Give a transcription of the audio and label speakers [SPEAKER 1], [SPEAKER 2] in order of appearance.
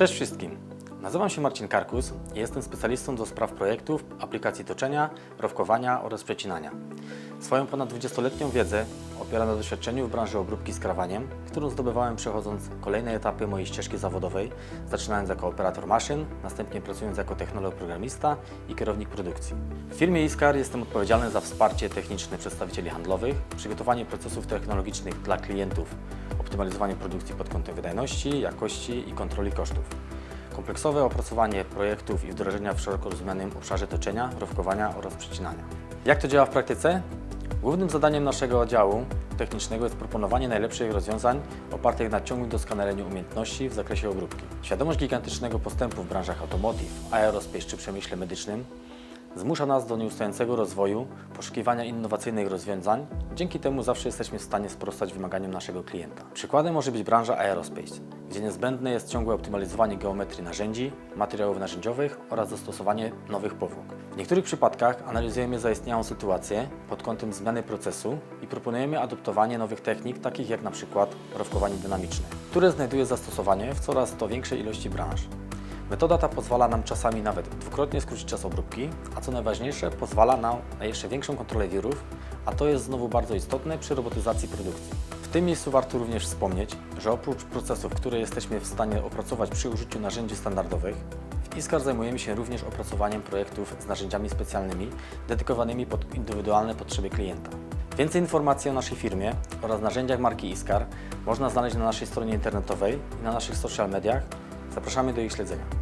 [SPEAKER 1] Cześć wszystkim. Nazywam się Marcin Karkus i jestem specjalistą do spraw projektów, aplikacji toczenia, rowkowania oraz przecinania. Swoją ponad 20-letnią wiedzę opieram na doświadczeniu w branży obróbki skrawaniem, którą zdobywałem przechodząc kolejne etapy mojej ścieżki zawodowej, zaczynając jako operator maszyn, następnie pracując jako technolog programista i kierownik produkcji. W firmie Iskar jestem odpowiedzialny za wsparcie techniczne przedstawicieli handlowych, przygotowanie procesów technologicznych dla klientów, optymalizowanie produkcji pod kątem wydajności, jakości i kontroli kosztów. Kompleksowe opracowanie projektów i wdrożenia w szeroko rozumianym obszarze toczenia, rowkowania oraz przecinania. Jak to działa w praktyce? Głównym zadaniem naszego działu technicznego jest proponowanie najlepszych rozwiązań opartych na ciągłym doskonaleniu umiejętności w zakresie obróbki. Świadomość gigantycznego postępu w branżach automotive, aerospace czy przemyśle medycznym zmusza nas do nieustającego rozwoju, poszukiwania innowacyjnych rozwiązań. Dzięki temu zawsze jesteśmy w stanie sprostać wymaganiom naszego klienta. Przykładem może być branża aerospace, gdzie niezbędne jest ciągłe optymalizowanie geometrii narzędzi, materiałów narzędziowych oraz zastosowanie nowych powłok. W niektórych przypadkach analizujemy zaistniałą sytuację pod kątem zmiany procesu i proponujemy adoptowanie nowych technik, takich jak przykład rowkowanie dynamiczne, które znajduje zastosowanie w coraz to większej ilości branż. Metoda ta pozwala nam czasami nawet dwukrotnie skrócić czas obróbki, a co najważniejsze, pozwala nam na jeszcze większą kontrolę wirów, a to jest znowu bardzo istotne przy robotyzacji produkcji. W tym miejscu warto również wspomnieć, że oprócz procesów, które jesteśmy w stanie opracować przy użyciu narzędzi standardowych, w ISKAR zajmujemy się również opracowaniem projektów z narzędziami specjalnymi, dedykowanymi pod indywidualne potrzeby klienta. Więcej informacji o naszej firmie oraz narzędziach marki ISKAR można znaleźć na naszej stronie internetowej i na naszych social mediach. Zapraszamy do ich śledzenia.